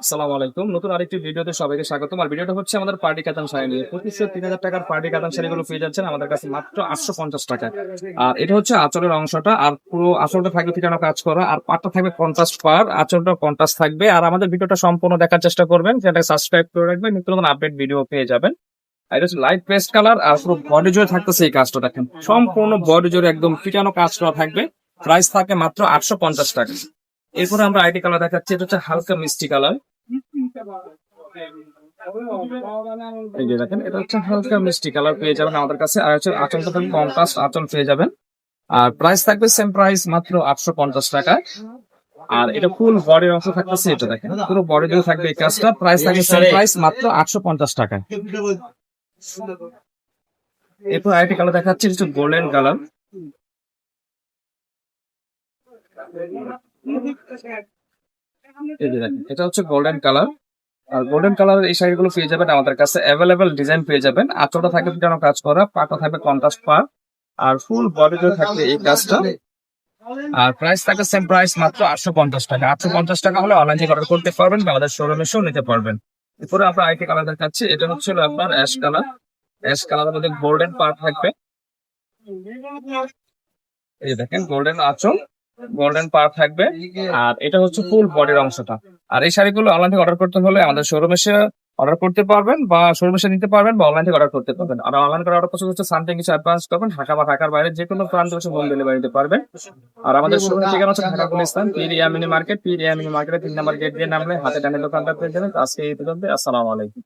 আসসালামু আলাইকুম। নতুন আরেকটি ভিডিওতে সবাইকে স্বাগতম। আর ভিডিওটা হচ্ছে আমাদের পার্টি কাতান শাড়ি নিয়ে পঁচিশশো তিন হাজার টাকার পার্টি কাতান শাড়িগুলো পেয়ে যাচ্ছেন আমাদের কাছে মাত্র আটশো পঞ্চাশ টাকা আর এটা হচ্ছে আঁচলের অংশটা। আর পুরো আঁচলটা থাকবে ফিটানো কাজ করা। আর পাটটা থাকবে কন্ট্রাস্ট পার। আঁচলটা কন্ট্রাস্ট থাকবে। আর আমাদের ভিডিওটা সম্পূর্ণ দেখার চেষ্টা করবেন। চ্যানেলটা সাবস্ক্রাইব করে রাখবেন। নিত্য নতুন আপডেট ভিডিও পেয়ে যাবেন। এটা হচ্ছে লাইট পেস্ট কালার আর পুরো বডি জোরে থাকতেছে এই কাজটা দেখেন। সম্পূর্ণ বডি জোরে একদম ফিটানো কাজ করা থাকবে। প্রাইস থাকে মাত্র আটশো পঞ্চাশ টাকা। এরপরে আমরা আইটি কালার দেখাচ্ছি, এটা হচ্ছে হালকা মিষ্টি কালার এই যে দেখেন, এটা হচ্ছে হালকা মিষ্টি কালার পেয়ে যাবেন আমাদের কাছে। আর হচ্ছে আচলটা থাকবে কন্ট্রাস্ট আচল পেয়ে যাবেন। আর প্রাইস থাকবে সেম প্রাইস মাত্র আটশো পঞ্চাশ টাকা। আর এটা ফুল বডির অংশ থাকতেছে, এটা দেখেন। পুরো বডি জুড়ে থাকবে এই কাজটা প্রাইস থাকবে সেম প্রাইস মাত্র আটশো পঞ্চাশ টাকা। এরপর আইটি কালার দেখাচ্ছি গোল্ডেন কালার এটা হচ্ছে গোল্ডেন কালার আর গোল্ডেন কালারের এই শাড়িগুলো পেয়ে যাবেন আমাদের কাছে। অ্যাভেলেবেল ডিজাইন পেয়ে যাবেন। আঁচলটা থাকবে পিটানো কাজ করা? পাটা থাকবে কন্ট্রাস্ট পার আর ফুল বডি থাকবে এই কাজটা। আর প্রাইস থাকবে সেম প্রাইস মাত্র আটশো পঞ্চাশ টাকা। আটশো পঞ্চাশ টাকা হলে অনলাইন থেকে অর্ডার করতে পারবেন আমাদের শোরুমে এসেও নিতে পারবেন। এরপরে আমরা আইটি কালার দেখাচ্ছি। এটা হচ্ছে আপনার অ্যাশ কালার অ্যাশ কালারের মধ্যে গোল্ডেন পার্ট থাকবে। এই দেখেন গোল্ডেন আঁচল। গোল্ডেন পার থাকবে। আর এটা হচ্ছে ফুল বডির অংশটা। আর এই শাড়িগুলো অনলাইন থেকে অর্ডার করতে হলে আমাদের শোরুমে এসে অর্ডার করতে পারবেন বা শোরুমে এসে নিতে পারবেন বা অনলাইন থেকে অর্ডার করতে পারবেন। আর অনলাইন করে অর্ডার করতে হচ্ছে সামথিং কিছু অ্যাডভান্স করবেন, ঢাকা বা ঢাকার বাইরে যে কোনো প্রান্ত হচ্ছে হোম ডেলিভারি দিতে পারবেন। আর আমাদের শোরুমের ঠিকানা হচ্ছে ঢাকা গুলিস্তান পীর ইয়ামিনী মার্কেট পীর ইয়ামিনী মার্কেটের তিন নাম্বার গেট দিয়ে নামলে হাতে টানে দোকানটা পেয়ে যাবেন। আজকে এই পর্যন্ত আসসালামু আলাইকুম।